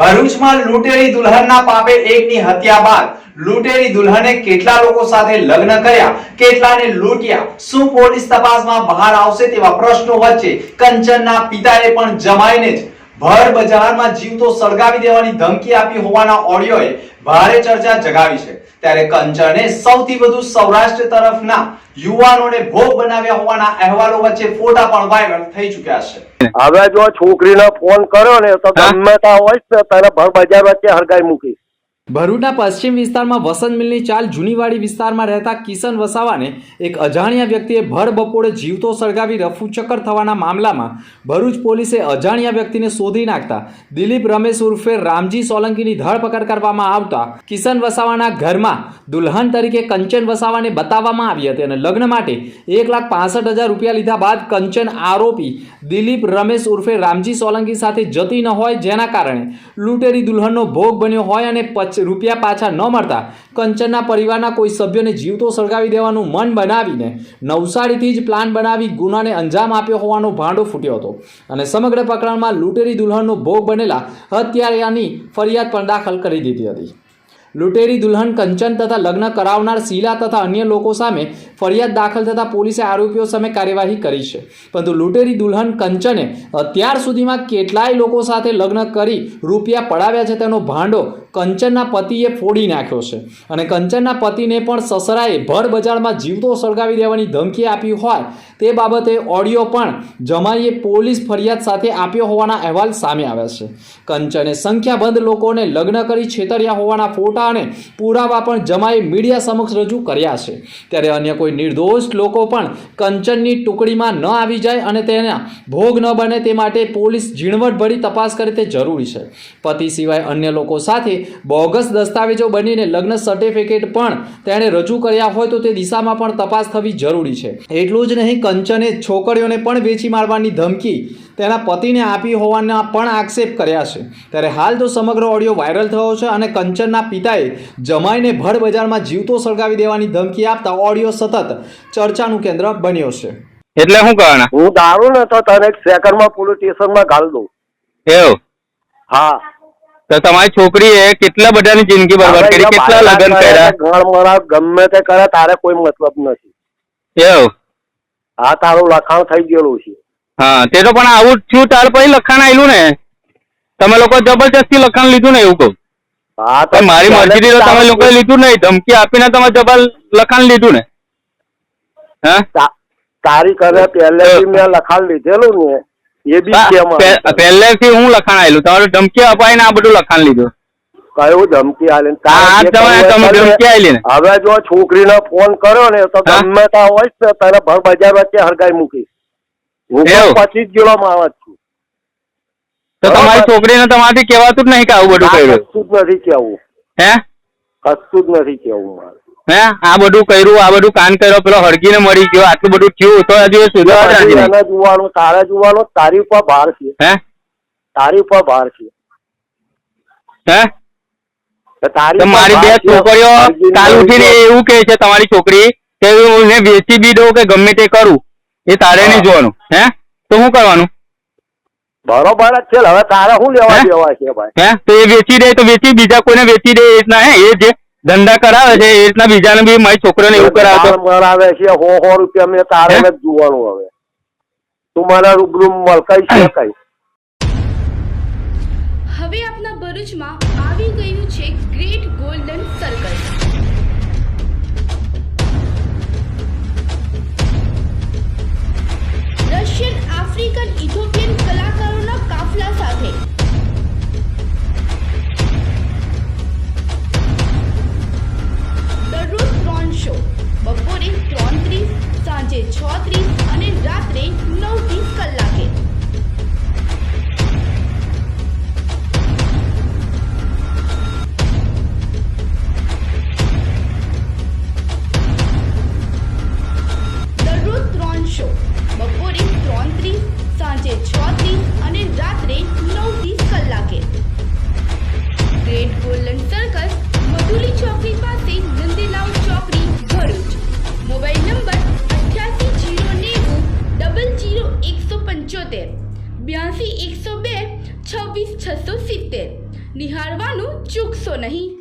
ભરૂચમાં લૂંટેરી દુલ્હનના પાપે એકની હત્યા બાદ લૂંટેરી દુલ્હને કેટલા લોકો સાથે લગ્ન કર્યા, કેટલાને લૂંટ્યા, શું પોલીસ તપાસમાં બહાર આવશે તેવા પ્રશ્નો વચ્ચે કંચનના પિતાએ પણ જમાઈને જ ભર બજારમાં જીવતો સળગાવી દેવાની ધમકી આપી હોવાના ઓડિયોએ ભારે ચર્ચા જગાવી છે. ત્યારે કંચને સૌથી વધુ સૌરાષ્ટ્ર તરફના યુવાનોને ભોગ બનાવ્યા હોવાના અહેવાલો વચ્ચે ફોટા પણ વાયરલ થઈ ચુક્યા છે હવે જો છોકરીનો ફોન કર્યો ને તો? ગમે ત્યાં હોય ને તારે ભર બજાર વચ્ચે હરગાઈ મૂકી ભરૂચના પશ્ચિમ વિસ્તારમાં વસંત મિલની ચાલ જૂનીવાડી વિસ્તારમાં રહેતા કિશન વસાવાને એક અજાણ્યા વ્યક્તિએ ભર બપોરે જીવતો સળગાવી રફુચક્કર થવાના મામલામાં ભરૂચ પોલીસે અજાણ્યા વ્યક્તિને શોધી નાખતા દિલીપ રમેશ ઉર્ફે રામજી સોલંકીની ધરપકડ કરવામાં આવતા કિશન વસાવાના ઘરમાં દુલ્હન તરીકે કંચન વસાવાને બતાવવામાં આવી હતી અને લગ્ન માટે એક લાખ પાસઠ હજાર રૂપિયા લીધા બાદ કંચન આરોપી દિલીપ રમેશ ઉર્ફે રામજી સોલંકી સાથે જતી ન હોય જેના કારણે લૂંટેરી દુલ્હનનો ભોગ બન્યો હોય અને પચ રૂપિયા પાછા ન મળતા કંચનના પરિવારના કોઈ સભ્યોને જીવતો સળગાવી દેવાનું મન બનાવીને નવસારીથી જ પ્લાન બનાવી ગુનાને અંજામ આપ્યો હોવાનો ભાંડો ફૂટ્યો હતો અને સમગ્ર પ્રકરણમાં લૂંટેરી દુલ્હનનો ભોગ બનેલા હત્યારાની ફરિયાદ પણ દાખલ કરી દીધી હતી. લૂંટેરી દુલ્હન કંચન તથા લગ્ન કરાવનાર શીલા તથા અન્ય લોકો સામે ફરિયાદ દાખલ થતા પોલીસે આરોપીઓ સામે કાર્યવાહી કરી છે. પરંતુ લૂંટેરી દુલ્હન કંચને અત્યાર સુધીમાં કેટલાય લોકો સાથે લગ્ન કરી રૂપિયા પડાવ્યા છે તેનો ભાંડો કંચનના પતિએ ફોડી નાખ્યો છે. અને કંચનના પતિને પણ સસરાએ ભર બજારમાં જીવતો સળગાવી દેવાની ધમકી આપી હોય તે બાબતે ઓડિયો પણ જમાઈએ પોલીસ ફરિયાદ સાથે આપ્યો હોવાના અહેવાલ સામે આવ્યા છે. કંચને સંખ્યાબંધ લોકોને લગ્ન કરી છેતર્યા હોવાના ફોટા અને પુરાવા પણ જમાએ મીડિયા સમક્ષ રજૂ કર્યા છે. ત્યારે અન્ય કોઈ નિર્દોષ લોકો પણ કંચનની ટુકડીમાં ન આવી જાય અને તેના ભોગ ન બને તે માટે પોલીસ ઝીણવટભરી તપાસ કરે તે જરૂરી છે. પતિ સિવાય અન્ય લોકો સાથે બોગસ દસ્તાવેજો બનીને લગ્ન સર્ટિફિકેટ પણ તેણે રજૂ કર્યા હોય તો તે દિશામાં પણ તપાસ થવી જરૂરી છે. એટલું જ નહીં કંચને છોકરીઓને પણ વેચી મારવાની ધમકી તેના પતિને આપી હોવાના પણ આક્ષેપ કર્યા છે. ત્યારે હાલ તો સમગ્ર ઓડિયો વાયરલ થયો છે અને કંચનના પિતાએ જમાઈને ભર બજારમાં જીવતો સળગાવી દેવાની ધમકી આપતા ઓડિયો સતત ચર્ચાનું કેન્દ્ર બન્યો છે. એટલે શું કરવાના હું દારૂ ને તો તને સેકન્ડમાં પોલીસ સ્ટેશનમાં ગાળ દઉં. એવું? હા. તો તમારી છોકરીએ કેટલા બધાની જિંદગી બરબાદ કરી? કેટલા લગ્ન કર્યા? ગમે તે કરે તારે કોઈ મતલબ નથી. એવું? હા તારું લખાણ થઈ ગયેલું છે. હા તે તો પણ આવું છું તાર પછી લખાણ આવેલું ને? તમે લોકો જબરજસ્તી લખાણ લીધું ને એવું કહું. હા તો મારી મરજીથી તો તમે લોકોએ લીધું નહીં. ધમકી આપીને તમે જબર લખાણ લીધું ને? હા? તારી કરે પહેલેથી મેં લખાણ લીધેલું ને એ બી પહેલેથી હું લખાણ આવેલું તમારે ધમકી અપાઈને આ બધું લખાણ લીધું. કયું ધમકી આલે? ને ને. હવે જો છોકરીને ફોન કર્યો ને તો ગમે તા હોય ને તારે ભર બજાર વચ્ચે હરગાઈ મૂકી. હું પચીસ કિલો માણસ છું. તો તમારી તમારી છોકરીને તમારાથી કહેવાતું જ નહીં કે આવું બધું કર્યું. કશું જ નથી કેવું હે? કશું જ નથી કેવું મારે. હે? આ બધું કર્યું આ બધું કાન કર્યો પેલો હરગીને મરી ગયો. આટલું બધું થયું તો હજુ સુધારવા જોવાનું તારે જોવાનું તારી ઉપર ભાર છે. હે? તારી ઉપર ભાર છે. હે? મારી બે છોકરીઓ કાલ ઉઠીને એવું કે છે તમારી છોકરી કે હું વેચી બી દઉં કે ગમે તે કરું એ તારે નહીં જોવાનું. હે? તો શું કરવાનું? બરોબર જ છે. હવે તારે શું લેવા દેવા છે ભાઈ? હે? તો એ વેચી દે તો વેચી બીજા કોઈને વેચી દે એ રીતના હે? એ જે ધંધા કરાવે છે એ રીતના બીજાને બી મારી છોકરીઓને એવું કરાવે તાર છે હો હો રૂપિયા મેં તારે હે? જોવાનું હવે. તું મારા રૂબરૂ મલકાઈ શકાય હવે આપના ભરૂચમાં આવી ગયું પંચોતેર. બ્યાસી એકસો બે છવ્વીસ છસો સિત્તેર. નિહાળવાનું ચૂકશો નહીં.